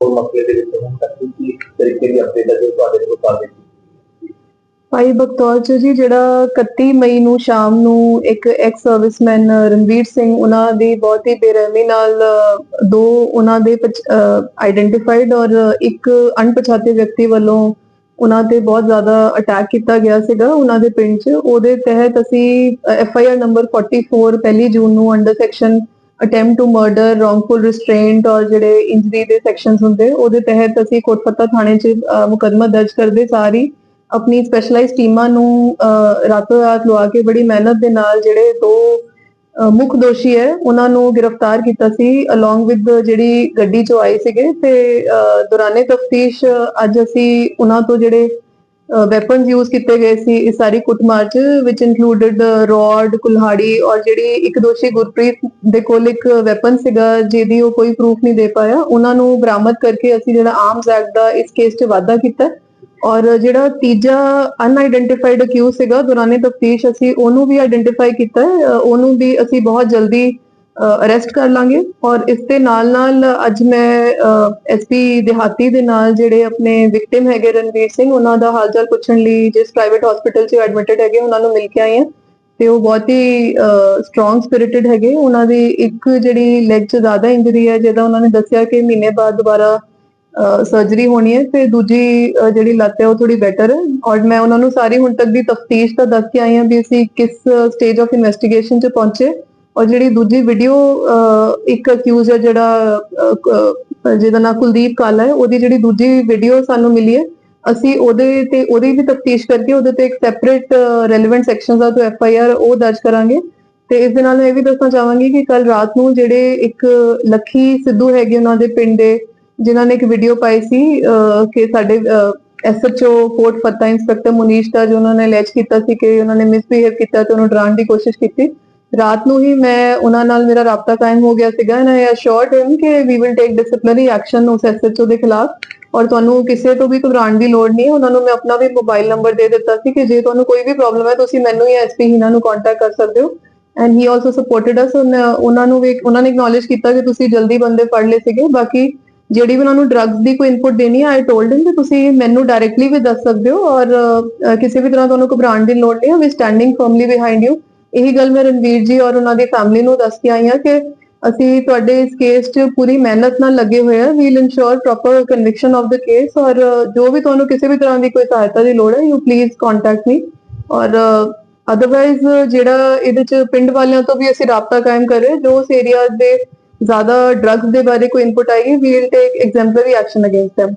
ਉਹ ਮਸਲੇ ਦੇ ਵਿੱਚ ਹੁਣ ਤੱਕ ਕੀ ਤਰੀਕੇ ਦੀ ਅਪਡੇਟ ਹੈ ਜੋ ਤੁਹਾਡੇ ਕੋਲ ਕਰ ਦਿੱਤੀ ਭਾਈ ਬਖਤੌਰ ਚ ਜੀ, ਜਿਹੜਾ 31 ਮਈ ਨੂੰ ਸ਼ਾਮ ਨੂੰ ਇੱਕ ਐਕਸ ਸਰਵਿਸਮੈਨ ਰਣਵੀਰ ਸਿੰਘ, ਉਹਨਾਂ ਦੀ ਬਹੁਤ ਹੀ ਬੇਰਹਿਮੀ ਨਾਲ ਦੋ ਉਹਨਾਂ ਦੇ ਆਈਡੈਂਟੀਫਾਈਡ ਔਰ ਇੱਕ ਅਣਪਛਾਤੇ ਵਿਅਕਤੀ ਵੱਲੋਂ ਉਹਨਾਂ ਤੇ ਬਹੁਤ ਜ਼ਿਆਦਾ ਅਟੈਕ ਕੀਤਾ ਗਿਆ ਸੀਗਾ ਉਹਨਾਂ ਦੇ ਪਿੰਡ 'ਚ। ਉਹਦੇ ਤਹਿਤ ਅਸੀਂ ਐਫ ਆਈ ਆਰ ਨੰਬਰ 44 ਪਹਿਲੀ ਜੂਨ ਨੂੰ under section attempt to murder wrongful restraint ਔਰ ਜਿਹੜੇ ਇੰਜਰੀ ਦੇ ਸੈਕਸ਼ਨਸ ਹੁੰਦੇ ਉਹਦੇ ਤਹਿਤ ਅਸੀਂ ਕੋਟਪੱਤਾ ਥਾਣੇ 'ਚ ਅਹ, ਦਰਜ ਕਰਦੇ ਸਾਰੀ ਆਪਣੀ ਸਪੈਸ਼ਲਾਈਜ਼ ਟੀਮਾਂ ਨੂੰ ਰਾਤੋਂ ਰਾਤ ਲਵਾ ਕੇ ਬੜੀ ਮਿਹਨਤ ਦੇ ਨਾਲ ਜਿਹੜੇ ਦੋ ਮੁੱਖ ਦੋਸ਼ੀ ਹੈ ਉਹਨਾਂ ਨੂੰ ਗ੍ਰਿਫਤਾਰ ਕੀਤਾ ਸੀ ਅਲੋਂਗ ਵਿਦ ਜਿਹੜੀ ਗੱਡੀ 'ਚੋਂ ਆਏ ਸੀਗੇ ਤੇ ਦੌਰਾਨੇ ਤਫਤੀਸ਼ ਅੱਜ ਅਸੀਂ ਉਹਨਾਂ ਤੋਂ ਜਿਹੜੇ ਵੈਪਨਸ ਯੂਜ਼ ਕੀਤੇ ਗਏ ਸੀ ਇਸ ਸਾਰੀ ਕੁੱਟਮਾਰ ਚ ਵਿਚ ਇਨਕਲੂਡਡ ਰੋਡ ਕੁਲਹਾੜੀ ਔਰ ਜਿਹੜੀ ਇੱਕ ਦੋਸ਼ੀ ਗੁਰਪ੍ਰੀਤ ਦੇ ਕੋਲ ਇੱਕ ਵੈਪਨ ਸੀਗਾ, ਜਿਹਦੀ ਉਹ ਕੋਈ ਪ੍ਰੂਫ ਨਹੀਂ ਦੇ ਪਾਇਆ। ਉਹਨਾਂ ਨੂੰ ਬਰਾਮਦ ਕਰਕੇ ਅਸੀਂ ਜਿਹੜਾ ਆਰਮਸ ਐਕਟ ਦਾ ਇਸ ਕੇਸ 'ਚ ਵਾਧਾ ਕੀਤਾ। ਔਰ ਜਿਹੜਾ ਤੀਜਾ ਅਨਆਇਡੈਂਟੀਫਾਈਡ ਅਕਿਊਜ਼ ਸੀਗਾ, ਦੌਰਾਨੇ ਤਫਤੀਸ਼, ਅਸੀਂ ਉਹਨੂੰ ਵੀ ਆਇਡੈਂਟੀਫਾਈ ਕੀਤਾ। ਉਹਨੂੰ ਵੀ ਅਸੀਂ ਬਹੁਤ ਜਲਦੀ ਅਰੈਸਟ ਕਰ ਲਾਂਗੇ ਔਰ ਇਸ ਦੇ ਨਾਲ ਨਾਲ ਅੱਜ ਮੈਂ ਐਸਪੀ ਦਿਹਾਤੀ ਦੇ ਨਾਲ ਜਿਹੜੇ ਆਪਣੇ ਵਿਕਟਿਮ ਹੈਗੇ ਰਣਵੀਰ ਸਿੰਘ, ਉਹਨਾਂ ਦਾ ਹਾਲ ਚਾਲ ਪੁੱਛਣ ਲਈ ਜਿਸ ਪ੍ਰਾਈਵੇਟ ਹਸਪੀਟਲ 'ਚ ਐਡਮਿਟਡ ਹੈਗੇ, ਉਹਨਾਂ ਨੂੰ ਮਿਲ ਕੇ ਆਏ ਹਾਂ ਤੇ ਉਹ ਬਹੁਤ ਹੀ ਸਟਰੋਂਗ ਸਪਿਰਿਟਡ ਹੈਗੇ। ਉਹਨਾਂ ਦੀ ਇੱਕ ਜਿਹੜੀ ਲੈਗ 'ਚ ਜ਼ਿਆਦਾ ਇੰਜਰੀ ਹੈ, ਜਿਹਦਾ ਉਹਨਾਂ ਨੇ ਦੱਸਿਆ ਕਿ ਮਹੀਨੇ ਬਾਅਦ ਦੁਬਾਰਾ ਸਰਜਰੀ ਹੋਣੀ ਹੈ ਤੇ ਦੂਜੀ ਜਿਹੜੀ ਲੱਤ ਹੈ ਉਹ ਥੋੜੀ ਬੈਟਰ ਹੈ ਔਰ ਮੈਂ ਉਹਨਾਂ ਨੂੰ ਸਾਰੀ ਹੁਣ ਤੱਕ ਦੀ ਤਫਤੀਸ਼ ਤਾਂ ਦੱਸ ਕੇ ਆਈ ਹਾਂ ਵੀ ਅਸੀਂ ਕਿਸ ਸਟੇਜ ਆਫ ਇਨਵੈਸਟੀਗੇਸ਼ਨ 'ਚ ਪਹੁੰਚੇ। ਔਰ ਜਿਹੜੀ ਦੂਜੀ ਵੀਡੀਓ ਇੱਕ ਅਕਿਊਜ਼ ਜਿਹੜਾ ਜਿਹਦਾ ਨਾਮ ਕੁਲਦੀਪ ਕਾਲਾ ਹੈ, ਉਹਦੀ ਜਿਹੜੀ ਦੂਜੀ ਵੀਡੀਓ ਸਾਨੂੰ ਮਿਲੀ ਹੈ, ਅਸੀਂ ਉਹਦੇ ਤੇ, ਉਹਦੀ ਵੀ ਤਫਤੀਸ਼ ਕਰਕੇ ਉਹਦੇ ਤੇ ਇੱਕ ਸੈਪਰੇਟ ਰੈਲੇਵੈਂਟ ਸੈਕਸ਼ਨਸ ਆ ਤੋਂ ਐਫ ਆਈ ਆਰ ਉਹ ਦਰਜ ਕਰਾਂਗੇ। ਤੇ ਇਸ ਦੇ ਨਾਲ ਮੈਂ ਇਹ ਵੀ ਦੱਸਣਾ ਚਾਹਾਂਗੀ ਕਿ ਕੱਲ ਰਾਤ ਨੂੰ ਜਿਹੜੇ ਇੱਕ ਲੱਖੀ ਸਿੱਧੂ ਹੈਗੇ ਉਹਨਾਂ ਦੇ ਪਿੰਡ ਦੇ, ਜਿਨ੍ਹਾਂ ਨੇ ਇੱਕ ਵੀਡੀਓ ਪਾਈ ਸੀ ਕਿ ਸਾਡੇ ਐਸਐਚਓ ਕੋਟ ਫੱਤਾ ਇੰਸਪੈਕਟਰ ਮੁਨੀਸ਼ ਦਾ ਜੋ ਉਹਨਾਂ ਨੇ ਲੈਚ ਕੀਤਾ ਸੀ ਕਿ ਉਹਨਾਂ ਨੇ ਮਿਸਬਿਹੇਵ ਕੀਤਾ ਤੇ ਉਹਨੂੰ ਡਰਾਉਣ ਦੀ ਕੋਸ਼ਿਸ਼ ਕੀਤੀ। ਰਾਤ ਨੂੰ ਹੀ ਮੈਂ ਉਹਨਾਂ ਨਾਲ ਮੇਰਾ ਰਾਬਤਾ ਕਾਇਮ ਹੋ ਗਿਆ ਸੀਗਾ ਨਾ ਆਈ ਅਸ਼ੋਰਡ ਹਿਮ ਕਿ we will take disciplinary action ਉਸ ਐਸਐਚਓ ਦੇ ਖਿਲਾਫ ਔਰ ਤੁਹਾਨੂੰ ਕਿਸੇ ਤੋਂ ਵੀ ਘਬਰਾਉਣ ਦੀ ਲੋੜ ਨਹੀਂ ਹੈ ਉਹਨਾਂ ਨੂੰ ਮੈਂ ਆਪਣਾ ਵੀ ਮੋਬਾਈਲ ਨੰਬਰ ਦੇ ਦਿੱਤਾ ਸੀ ਕਿ ਜੇ ਤੁਹਾਨੂੰ ਕੋਈ ਵੀ ਪ੍ਰੋਬਲਮ ਹੈ ਤੁਸੀਂ ਮੈਨੂੰ ਜਾਂ ਐਸਪੀ ਹਿਨਾ ਨੂੰ ਕੰਟੈਕਟ ਕਰ ਸਕਦੇ ਹੋ and he also supported us ਉਹਨਾਂ ਨੂੰ ਵੀ, ਉਹਨਾਂ ਨੇ ਐਕਨੋਲਜ ਕੀਤਾ ਕਿ ਤੁਸੀਂ ਜਲਦੀ ਬੰਦੇ ਫੜ ਲਏ ਸੀਗੇ, ਬਾਕੀ ਜਿਹੜੀ ਵੀ ਉਹਨਾਂ ਨੂੰ ਡਰੱਗਸ ਦੀ ਕੋਈ ਇਨਪੁਟ ਦੇਣੀ ਹੈ ਆਈ ਟੋਲਡ ਹਿਮ ਕਿ ਤੁਸੀਂ ਮੈਨੂੰ ਡਾਇਰੈਕਟਲੀ ਵੀ ਦੱਸ ਸਕਦੇ ਹੋ ਔਰ ਕਿਸੇ ਵੀ ਤਰ੍ਹਾਂ ਤੁਹਾਨੂੰ ਘਬਰਾਉਣ ਦੀ ਲੋੜ ਨਹੀਂ ਹੈ ਵੀ ਸਟੈਂਡਿੰਗ ਫਰਮਲੀ ਬਿਹਾਈਂਡ ਯੂ ਇਹੀ ਗੱਲ ਮੈਂ ਰਣਵੀਰ ਜੀ ਔਰ ਉਹਨਾਂ ਦੀ ਫੈਮਿਲੀ ਨੂੰ ਦੱਸ ਕੇ ਆਈ ਹਾਂ ਕਿ ਅਸੀਂ ਤੁਹਾਡੇ ਇਸ ਕੇਸ 'ਚ ਪੂਰੀ ਮਿਹਨਤ ਨਾਲ ਲੱਗੇ ਹੋਏ ਆ will ensure proper conviction of the case ਔਰ ਜੋ ਵੀ ਤੁਹਾਨੂੰ ਕਿਸੇ ਵੀ ਤਰ੍ਹਾਂ ਦੀ ਕੋਈ ਸਹਾਇਤਾ ਦੀ ਲੋੜ ਹੈ ਯੂ ਪਲੀਜ਼ ਕੰਟੈਕਟ ਮੀ ਔਰ ਅਦਰਵਾਈਜ਼ ਜਿਹੜਾ ਇਹਦੇ 'ਚ ਪਿੰਡ ਵਾਲਿਆਂ ਤੋਂ ਵੀ ਅਸੀਂ ਰਾਬਤਾ ਕਾਇਮ ਕਰ ਰਹੇ ਜੋ ਉਸ ਏਰੀਆ ਦੇ ਜ਼ਿਆਦਾ ਡਰੱਗਸ ਦੇ ਬਾਰੇ ਕੋਈ ਇਨਪੁਟ ਆਏਗੀ we take exemplary action against them